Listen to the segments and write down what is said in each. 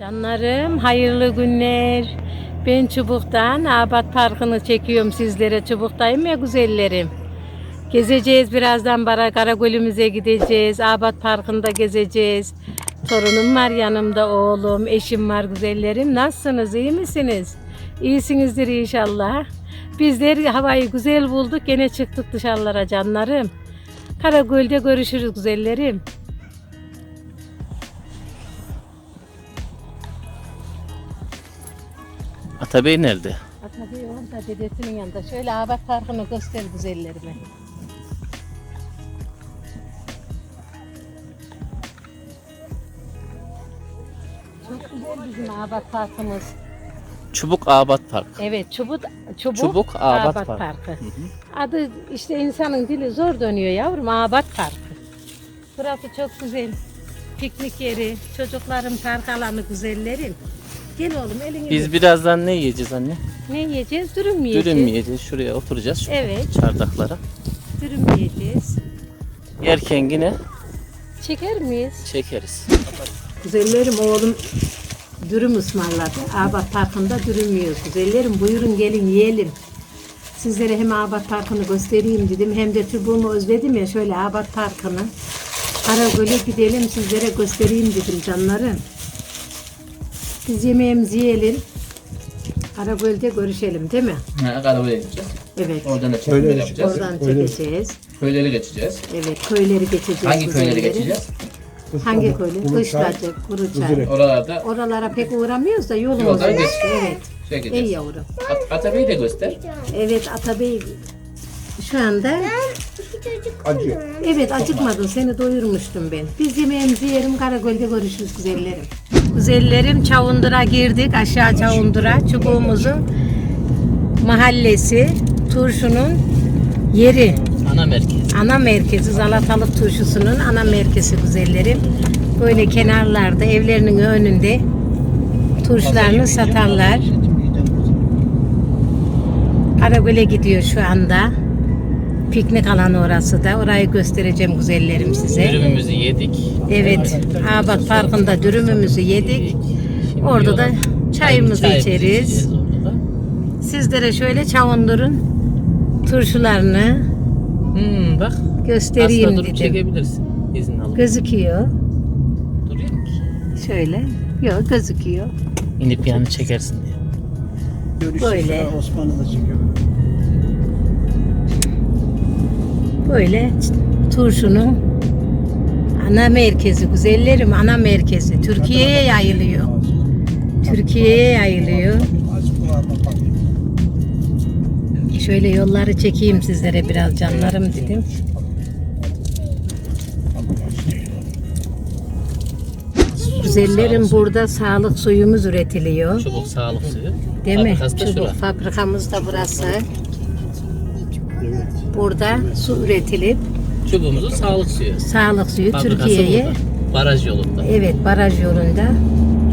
Canlarım hayırlı günler. Ben Çubuk'tan Abat Parkı'nı çekiyorum sizlere. Çubuk'tayım ya güzellerim. Gezeceğiz birazdan Bara Karagöl'ümüze gideceğiz. Abat Parkı'nda gezeceğiz. Torunum var yanımda oğlum, eşim var güzellerim. Nasılsınız, iyi misiniz? İyisinizdir inşallah. Bizler havayı güzel bulduk. Gene çıktık dışarılara canlarım. Karagöl'de görüşürüz güzellerim. Atabey nerede? Tabii orada dedesinin yanında. Şöyle Abat Parkı'nı göster güzellerime. Çok güzel bizim Abat Parkımız. Çubuk Abat Park. Evet, Çubuk, Çubuk, Çubuk Abat Park. Parkı. Adı işte insanın dili zor dönüyor yavrum, Abat Parkı. Burası çok güzel. Piknik yeri, çocukların park alanı güzellerim. Gel oğlum elini Biz birazdan ne yiyeceğiz anne? Ne yiyeceğiz? Dürüm mü yiyeceğiz? Dürüm mü yiyeceğiz? Şuraya oturacağız. Şu Evet, çardaklara. dürüm yiyeceğiz. Yerken yine Çeker miyiz? çekeriz. Güzellerim oğlum dürüm ısmarladı. Abat Parkı'nda dürüm yiyoruz. Güzellerim buyurun gelin yiyelim. Sizlere hem Abat Parkı'nı göstereyim dedim. Hem de çubuğumu özledim ya şöyle Abat Parkı'nı. Karagöl'e gidelim sizlere göstereyim dedim canlarım. Biz yemeğimizi yiyelim. Karagöl'de görüşelim değil mi? Ha, Karabağ'a gideceğiz. Evet. Oradan da çekimler yapacağız. Oradan çekeceğiz. Köyleri geçeceğiz. Evet köyleri geçeceğiz. Hangi köyleri güzellerim. geçeceğiz? Hangi köyleri? Kışlacı, Kuruçay. Oralarda Oralara pek uğramıyoruz da yolumuz Yoldan var. geç. Evet. şey Ey gideceğiz. yavrum. At Atabey'i de göster. Evet Atabey şu anda Acı. evet acıkmadın seni doyurmuştum ben. Biz yemeğimizi yerim Karagöl'de görüşürüz güzellerim. Güzellerim Çavundur'a girdik aşağı Çavundur'a çubuğumuzun mahallesi turşunun yeri Ana merkez. ana merkezi Zalatalık turşusunun ana merkezi güzellerim. Böyle kenarlarda evlerinin önünde turşularını satarlar. Karagöl'e gidiyor şu anda. Piknik alanı orası da. Orayı göstereceğim güzellerim size. Dürümümüzü yedik. Evet, Abat Parkı'nda dürümümüzü yedik. Orada da çayımızı içeriz. Sizlere şöyle Çavundur'un turşularını Hmm, bak. göstereyim Aslında durup dedim. çekebilirsin. İzin alıp. Gözüküyor. Duruyor mu? Şöyle. Yok gözüküyor. İnip yanı çekersin diye. Böyle. Osmanlı'da çıkıyor. Böyle turşunun ana merkezi, güzellerim ana merkezi. Türkiye'ye yayılıyor. Türkiye'ye yayılıyor. Şöyle yolları çekeyim sizlere biraz canlarım dedim. Güzellerim burada sağlık suyumuz üretiliyor. Çubuk sağlık suyu. Değil mi? Fabrikası Çubuk fabrikamız da burası. Burada su üretilip Çubuğumuzun sağlık suyu. sağlık suyu Fabrikası Türkiye'ye burada. Baraj yolunda. evet baraj yolunda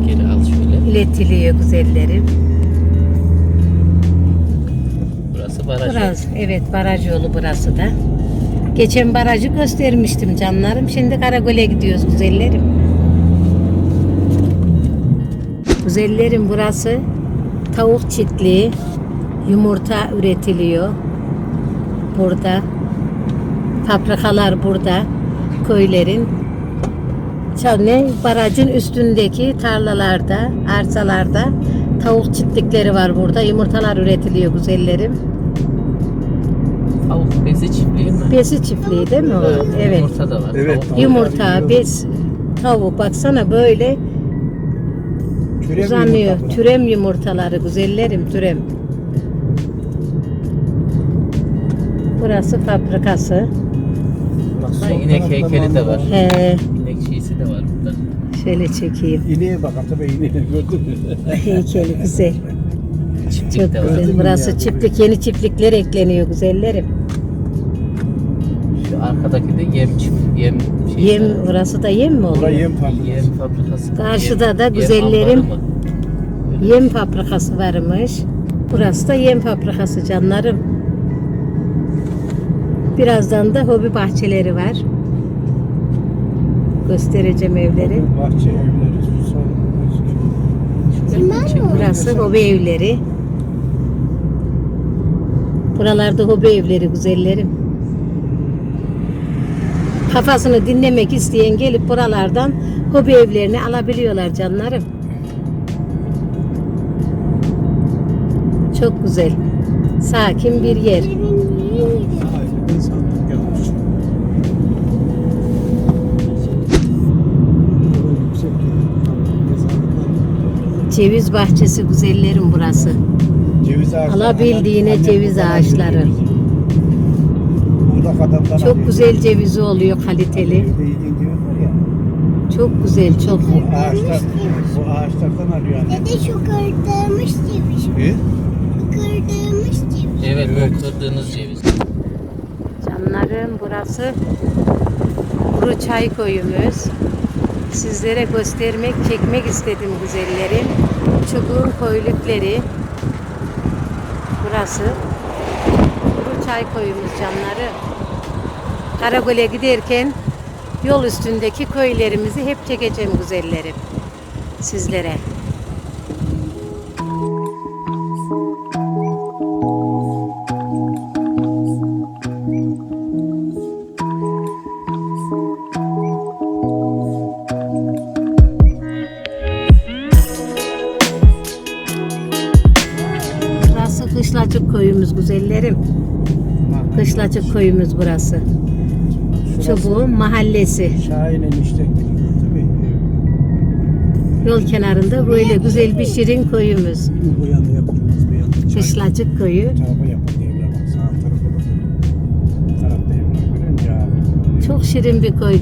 Geri al şöyle. iletiliyor güzellerim. Burası baraj. Burası evet baraj yolu burası da. Geçen barajı göstermiştim canlarım. Şimdi Karagöl'e gidiyoruz güzellerim. Güzellerim burası tavuk çiftliği. Yumurta üretiliyor. Burada. Fabrikalar burada. Köylerin. Ne? Barajın üstündeki tarlalarda, arsalarda tavuk çiftlikleri var burada. Yumurtalar üretiliyor güzellerim. Tavuk bezi çiftliği mi? Besi çiftliği değil mi o? Evet. Yumurta da var. Evet. Tavuk. Yumurta, bez, tavuk baksana böyle Türev uzanıyor. yumurta Türem yumurtaları güzellerim türem. Burası fabrikası. Baksana inek heykeli de var. He, İnek çiğsi de var burada. şöyle çekeyim. İneğe bak Atabey ineği gördün mü? Heykeli güzel. Çiftlik Çok de var. güzel. Burası çiftlik, yeni çiftlikler ekleniyor güzellerim. Şu arkadaki de yem çift, yem şey. Yem, orası da yem mi oluyor? yem fabrikası. Yem fabrikası. Karşıda da Yem- güzellerim. ambarı mı? Yem fabrikası varmış. Burası da yem fabrikası canlarım. Birazdan da hobi bahçeleri var. Göstereceğim evleri. Bahçe evleri. Son. Burası hobi evleri. Buralarda hobi evleri güzellerim. Kafasını dinlemek isteyen gelip buralardan hobi evlerini alabiliyorlar canlarım. Çok güzel. Sakin bir yer. Ceviz bahçesi güzellerim burası. Ceviz ağaçları. Alabildiğine Annem ceviz buradan ağaçları. cevizi. Burada kadınlar Çok güzel cevizi oluyor kaliteli. Evde yediğin ceviz var ya. Çok güzel, çok. Bu ağaçlar, bu ağaçlardan alıyor annem. Dede şu kırdığımız ceviz. E? Kırdığımız ceviz. Evet bu kırdığınız ceviz. Canlarım burası Kuru Çay Koyumuz. Sizlere göstermek, çekmek istedim güzellerim. Çubuğun koylukları. Burası Kuru Çay Koyumuz canları. Karagöl'e giderken yol üstündeki köylerimizi hep çekeceğim güzellerim. Sizlere. Kışlacık Koyumuz güzellerim. Kışlacık Koyumuz burası. Çubuğun mahallesi. Şahin'in işte. Tabii. Yol kenarında böyle güzel bir şirin koyumuz. Bu yana yapılmaz. Bir Kışlacık abi. Çok şirin bir mü?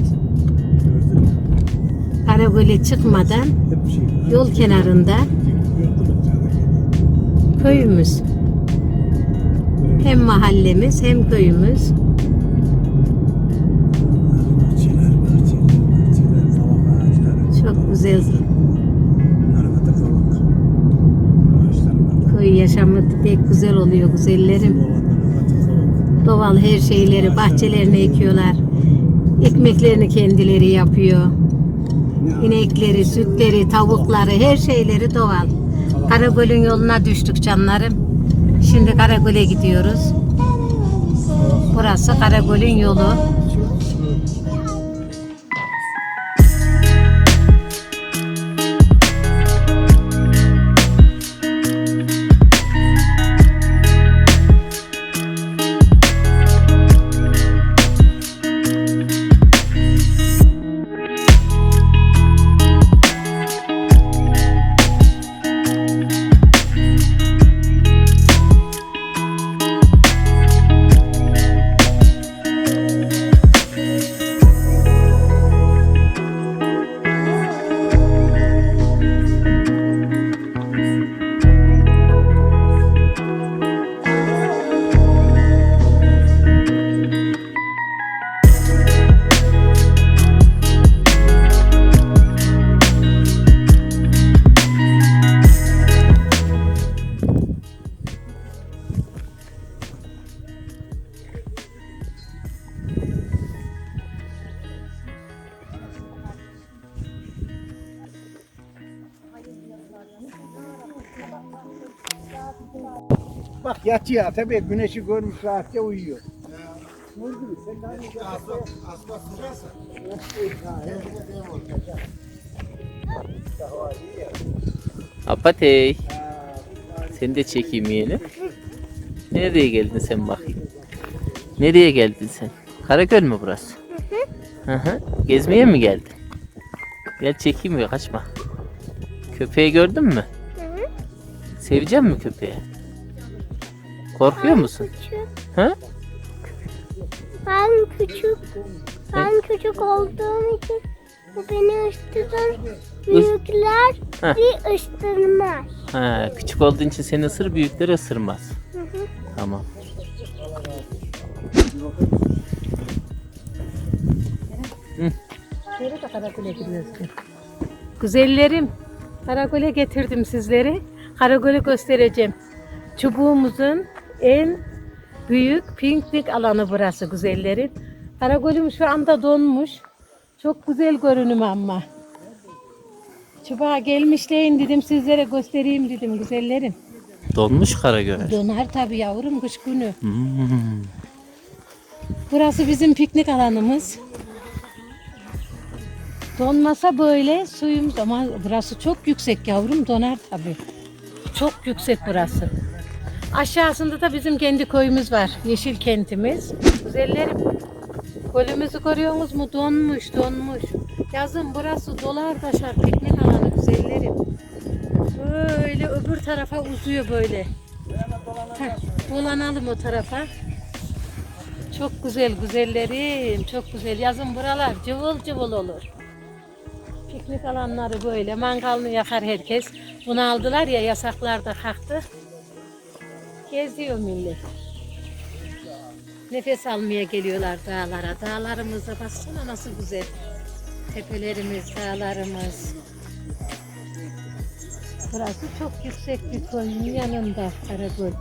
Karagöl'e çıkmadan şey. yol kenarında Gördün mü tane? köyümüz. Hem mahallemiz hem köyümüz. Çok güzel. Köy yaşamı pek güzel oluyor güzellerim. Doğal her şeyleri bahçelerine ekiyorlar. Ekmeklerini kendileri yapıyor. İnekleri, sütleri, tavukları, her şeyleri doğal. Karagöl'ün yoluna düştük canlarım. Şimdi Karagöl'e gidiyoruz. Burası Karagöl'ün yolu. Bak yatıyor tabii güneşi görmüş rahatça uyuyor. Apatey. Seni de çekeyim yeğenim. Nereye geldin sen bakayım? Nereye geldin sen? Karagöl mü burası? Hı hı. Gezmeye mi geldin? Gel çekeyim ya kaçma. Köpeği gördün mü? Sevecek mi köpeği? Korkuyor musun? Küçük. Ha? Ben küçük. Ben küçük olduğum için bu beni ısıtır. Büyükler bir ısırmaz. Ha, küçük olduğun için seni ısır, büyükleri ısırmaz. Tamam. Güzellerim, Karagöl'e getirdim sizleri. Karagöl'ü göstereceğim. Çubuğumuzun en büyük piknik alanı burası güzellerim. Karagöl'üm şu anda donmuş. Çok güzel görünüm ama. Çubuğa gelmişleyin dedim sizlere göstereyim dedim güzellerim. Donmuş Karagöl. Donar tabii yavrum kış günü. Hmm. Burası bizim piknik alanımız. Donmasa böyle suyumuz ama burası çok yüksek yavrum donar tabii. Çok yüksek burası. Aşağısında da bizim kendi koyumuz var. Yeşil kentimiz. Güzellerim. Gölümüzü görüyorsunuz mu? Donmuş, donmuş. Yazın burası dolar taşar piknik alanı güzellerim. Böyle öbür tarafa uzuyor böyle. Heh, dolanalım o tarafa. Çok güzel güzellerim, çok güzel. Yazın buralar cıvıl cıvıl olur. Piknik alanları böyle, mangalını yakar herkes. Bunu aldılar ya, yasaklar da kalktı. Geziyor millet. Nefes almaya geliyorlar dağlara. Dağlarımıza baksana nasıl güzel. Tepelerimiz, dağlarımız. Burası çok yüksek bir koyun yanında Karagöl.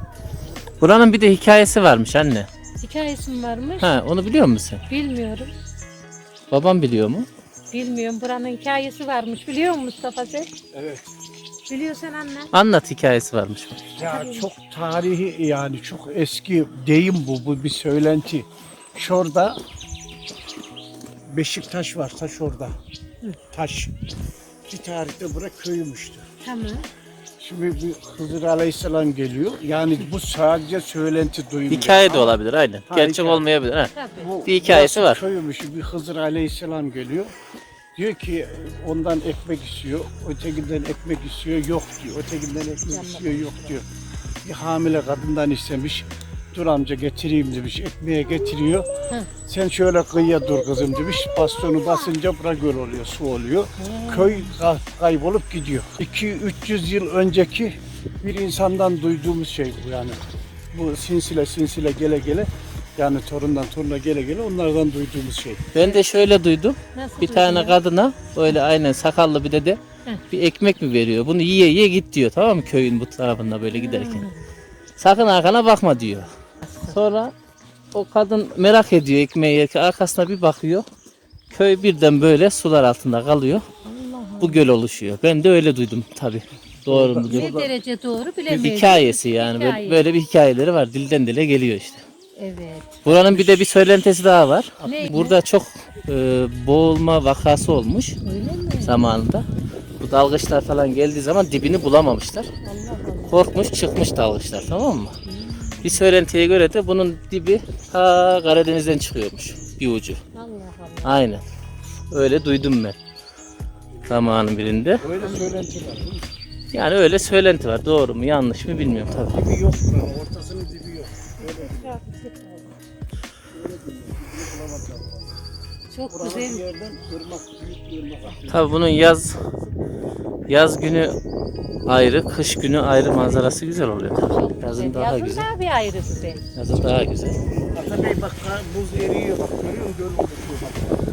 Buranın bir de hikayesi varmış anne. Hikayesi mi varmış? Ha onu biliyor musun sen? Bilmiyorum. Babam biliyor mu? Bilmiyorum. Buranın hikayesi varmış. Biliyor musun Mustafa sen? Evet. Biliyorsan anne. Anlat hikayesi varmış. Ya çok tarihi yani çok eski deyim bu. Bu bir söylenti. Şurada Beşiktaş var taş orada. Taş. Bir tarihte bura köymüştü. Tamam. Şimdi bir Hızır Aleyhisselam geliyor. Yani bu sadece söylenti duymuyor. Hikaye de olabilir aynen. Ha, Gerçek hikaye. olmayabilir. Ha. Tabii. Bu- Bir hikayesi burası var. Köymüş bir Hızır Aleyhisselam geliyor. Diyor ki ondan ekmek istiyor, ötekinden ekmek istiyor, yok diyor. Ötekinden ekmek istiyor, yok diyor. Bir hamile kadından istemiş. Dur amca getireyim demiş, ekmeğe getiriyor. Hı. Sen şöyle kıyıya dur kızım demiş. Bastonu basınca bura göl oluyor, su oluyor. Köy ka- kaybolup gidiyor. 2-300 yıl önceki bir insandan duyduğumuz şey bu yani. Bu sinsile sinsile gele gele yani torundan toruna gele gele onlardan duyduğumuz şey. Ben de şöyle duydum. Nasıl Bir tane duydun? kadına böyle aynen sakallı bir dede Heh. bir ekmek mi veriyor? Bunu yiye yiye git diyor tamam mı köyün bu tarafında böyle giderken. Sakın arkana bakma diyor. Sonra o kadın merak ediyor ekmeği yerken arkasına bir bakıyor. Köy birden böyle sular altında kalıyor. Bu göl oluşuyor. Ben de öyle duydum tabi. Doğru mu? Ne derece doğru Bir bilemeyiz. hikayesi yani. Hikaye. böyle bir hikayeleri var. Dilden dile geliyor işte. Evet. Buranın bir de bir söylentisi daha var. Neydi? Burada çok e, boğulma vakası olmuş Öyle mi? zamanında. Bu dalgıçlar falan geldiği zaman dibini bulamamışlar. Allah Allah. Korkmuş çıkmış dalgıçlar tamam mı? Bir söylentiye göre de bunun dibi ta Karadeniz'den çıkıyormuş bir ucu. Allah Allah. Aynen. Öyle duydum ben. Zamanın birinde. Öyle söylenti var. Yani öyle söylenti var. Doğru mu yanlış mı bilmiyorum tabii. Dibi yok buranın, Çok Buranın bir güzel. yerden ırmak, büyük bir ırmak akıyor. Tabii bunun yaz yaz günü ayrı, kış günü ayrı manzarası güzel oluyor tabii. Yazın daha Yazın güzel. daha bir ayrı güzel. Yazın daha güzel. Atabey bak ha, buz eriyor bak görüyor musun? Oluşuyor bak.